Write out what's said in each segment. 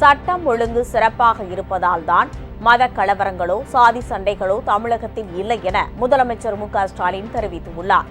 சட்டம் ஒழுங்கு சிறப்பாக இருப்பதால் தான் மத கலவரங்களோ சாதி சண்டைகளோ தமிழகத்தில் இல்லை என முதலமைச்சர் மு ஸ்டாலின் தெரிவித்துள்ளார்.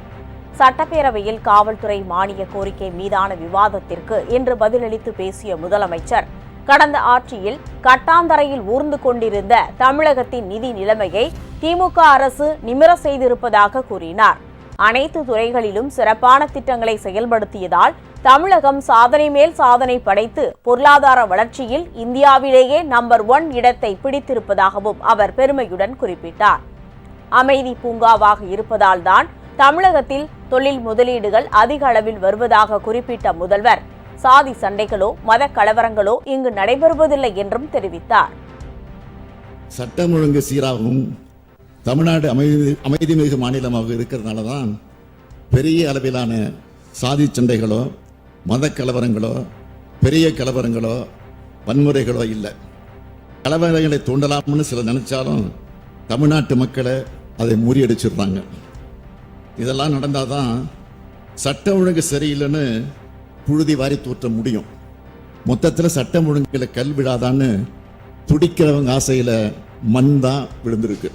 சட்டப்பேரவையில் காவல்துறை மானிய கோரிக்கை மீதான விவாதத்திற்கு இன்று பதிலளித்து பேசிய முதலமைச்சர் கடந்த ஆட்சியில் கட்டாந்தரையில் ஊர்ந்து கொண்டிருந்த தமிழகத்தின் நிதி நிலைமையை திமுக அரசு நிமிர செய்திருப்பதாக கூறினார். அனைத்து துறைகளிலும் சிறப்பான திட்டங்களை செயல்படுத்தியதால் தமிழகம் சாதனை மேல் சாதனை படைத்து பொருளாதார வளர்ச்சியில் இந்தியாவிலேயே நம்பர் ஒன் இடத்தை பிடித்திருப்பதாகவும் அவர் பெருமையுடன் குறிப்பிட்டார். அமைதி பூங்காவாக இருப்பதால் தான் தமிழகத்தில் தொழில் முதலீடுகள் அதிக அளவில் வருவதாக குறிப்பிட்ட முதல்வர். சாதி சண்டைகளோ மத கலவரங்களோ இங்கு நடைபெறுவதில்லை என்றும் தெரிவித்தார். சட்டம் ஒழுங்கு சீராகவும் தமிழ்நாடு அமைதி அமைதி மிகு மாநிலமாக இருக்கிறதுனால தான் பெரிய அளவிலான சாதி சண்டைகளோ மத கலவரங்களோ பெரிய கலவரங்களோ வன்முறைகளோ இல்லை. கலவரங்களை தூண்டலாம்னு சில நினைச்சாலும் தமிழ்நாட்டு மக்களை அதை முறியடிச்சிடுறாங்க. இதெல்லாம் நடந்தாதான் சட்ட ஒழுங்கு சரியில்லைன்னு புழுதி வாரி தூற்ற முடியும். மொத்தத்தில் சட்டம் ஒழுங்குல கல் விழாதான்னு துடிக்கிறவங்க ஆசையில் மண் தான் விழுந்திருக்கு.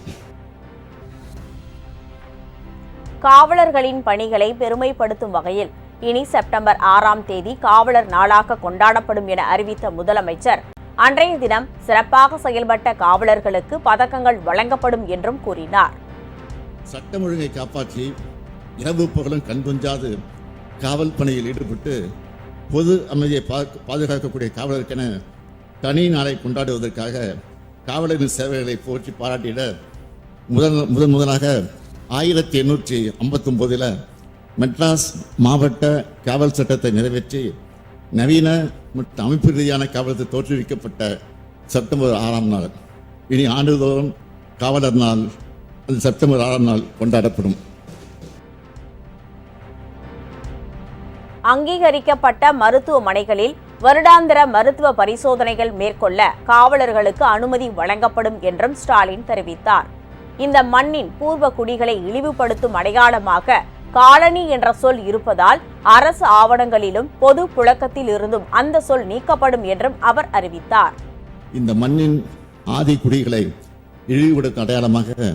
காவலர்களின் பணிகளை பெருமைப்படுத்தும் வகையில் இனி செப்டம்பர் ஆறாம் தேதி காவலர் நாளாக கொண்டாடப்படும் என அறிவித்த முதலமைச்சர். அன்றைய தினம் சிறப்பாக செயல்பட்ட காவலர்களுக்கு பதக்கங்கள் வழங்கப்படும் என்றும் கூறினார். சட்டம் ஒழுங்கை காப்பாற்றி இரவு பகலும் கண்கொஞ்சாது காவல் பணியில் ஈடுபட்டு பொது அமைதியை பா- பாதுகாக்கக்கூடிய காவலருக்கென தனி நாளை கொண்டாடுவதற்காக காவலரின் சேவைகளை போற்றி பாராட்டிட முதன் முதன் முதலாக ஆயிரத்தி எண்ணூற்றி ஐம்பத்தொம்போதில் மெட்ராஸ் மாவட்ட காவல் சட்டத்தை நிறைவேற்றி நவீன மற்றும் அமைப்பு ரீதியான காவலத்தை தோற்றுவிக்கப்பட்ட செப்டம்பர் ஆறாம் நாள். இனி ஆண்டுதோறும் காவலர் நாள் அது செப்டம்பர் ஆறாம் நாள் கொண்டாடப்படும். அங்கீகரிக்கப்பட்ட மருத்துவமனைகளில் வருடாந்திர மருத்துவ பரிசோதனைகள் மேற்கொள்ள காவலர்களுக்கு அனுமதி வழங்கப்படும் என்றும் ஸ்டாலின் தெரிவித்தார். இந்த மண்ணின் பூர்வ குடிகளை இழிவுபடுத்தும் அடையாளமாக காலனி என்ற சொல் இருப்பதால் அரசு ஆவணங்களிலும் பொது புழக்கத்தில் இருந்தும் அந்த சொல் நீக்கப்படும் என்றும் அவர் அறிவித்தார். இந்த மண்ணின் ஆதி குடிகளை இழிவுபடுத்தும் அடையாளமாக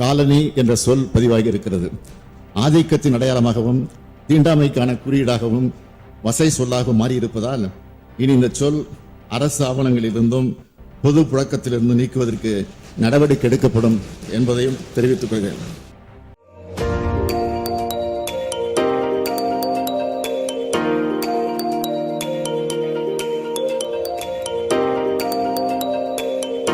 காலனி என்ற சொல் பதிவாகி இருக்கிறது ஆதிக்கத்தின் அடையாளமாகவும் தீண்டாமைக்கான குறியீடாகவும் வசை சொல்லாகவும் மாறியிருப்பதால் இனி இந்த சொல் அரசு ஆவணங்களிலிருந்தும் பொது புழக்கத்திலிருந்து நீக்குவதற்கு நடவடிக்கை எடுக்கப்படும் என்பதையும் தெரிவித்துக் கொள்கிறேன்.